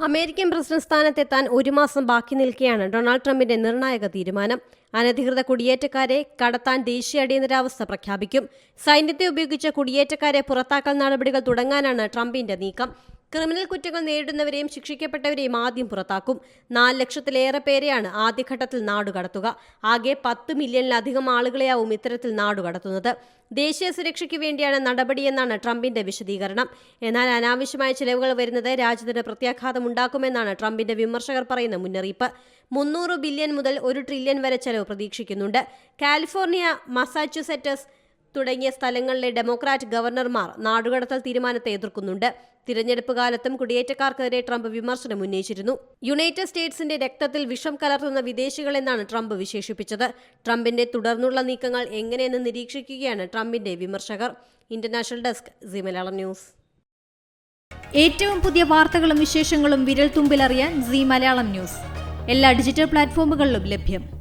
American president സ്ഥാനത്തെത്താൻ ഒരു മാസം ബാക്കി നിൽക്കെയാണ് ഡൊണാൾഡ് ട്രംപിന്റെ നിർണായക തീരുമാനം. അനധികൃത കുടിയേറ്റക്കാരെ കടത്താൻ ദേശീയ അടിയന്തരാവസ്ഥ പ്രഖ്യാപിക്കും. സൈന്യത്തെ ഉപയോഗിച്ച് കുടിയേറ്റക്കാരെ പുറത്താക്കൽ നടപടികൾ തുടങ്ങാനാണ് ട്രംപിന്റെ നീക്കം. ക്രിമിനൽ കുറ്റങ്ങൾ നേരിടുന്നവരെയും ശിക്ഷിക്കപ്പെട്ടവരെയും ആദ്യം പുറത്താക്കും. നാല് ലക്ഷത്തിലേറെ പേരെയാണ് ആദ്യഘട്ടത്തിൽ നാടുകടത്തുക ആകെ പത്ത് മില്യണിലധികം ആളുകളെയാവും ഇത്തരത്തിൽ നാടുകടത്തുന്നത് ദേശീയ സുരക്ഷയ്ക്ക് വേണ്ടിയാണ് നടപടിയെന്നാണ് ട്രംപിന്റെ വിശദീകരണം. എന്നാൽ അനാവശ്യമായ ചെലവുകൾ വരുന്നത് രാജ്യത്തിന് പ്രത്യാഘാതം ഉണ്ടാക്കുമെന്നാണ് ട്രംപിന്റെ വിമർശകർ പറയുന്ന മുന്നറിയിപ്പ്. മുന്നൂറ് ബില്യൺ മുതൽ ഒരു ട്രില്യൺ വരെ ചെലവ് പ്രതീക്ഷിക്കുന്നുണ്ട്. കാലിഫോർണിയ മസാച്യുസെറ്റസ് തുടങ്ങിയ സ്ഥലങ്ങളിലെ ഡെമോക്രാറ്റ് ഗവർണർമാർ നാടുകടത്തൽ തീരുമാനത്തെ എതിർക്കുന്നുണ്ട്. തിരഞ്ഞെടുപ്പ് കാലത്തും കുടിയേറ്റക്കാർക്കെതിരെ ട്രംപ് വിമർശനം ഉന്നയിച്ചിരുന്നു. യുണൈറ്റഡ് സ്റ്റേറ്റ്സിന്റെ രക്തത്തിൽ വിഷം കലർത്തുന്ന വിദേശികളെന്നാണ് ട്രംപ് വിശേഷിപ്പിച്ചത്. ട്രംപിന്റെ തുടർന്നുള്ള നീക്കങ്ങൾ എങ്ങനെയെന്ന് നിരീക്ഷിക്കുകയാണ് ട്രംപിന്റെ വിമർശകർ. International desk C Malayalam news. ഏറ്റവും പുതിയ വാർത്തകളും വിശേഷങ്ങളും വിരൽ തുമ്പിലറിയാൻ സി മലയാളം ന്യൂസ്. എല്ലാ ഡിജിറ്റൽ പ്ലാറ്റ്ഫോമുകളിലും ലഭ്യം.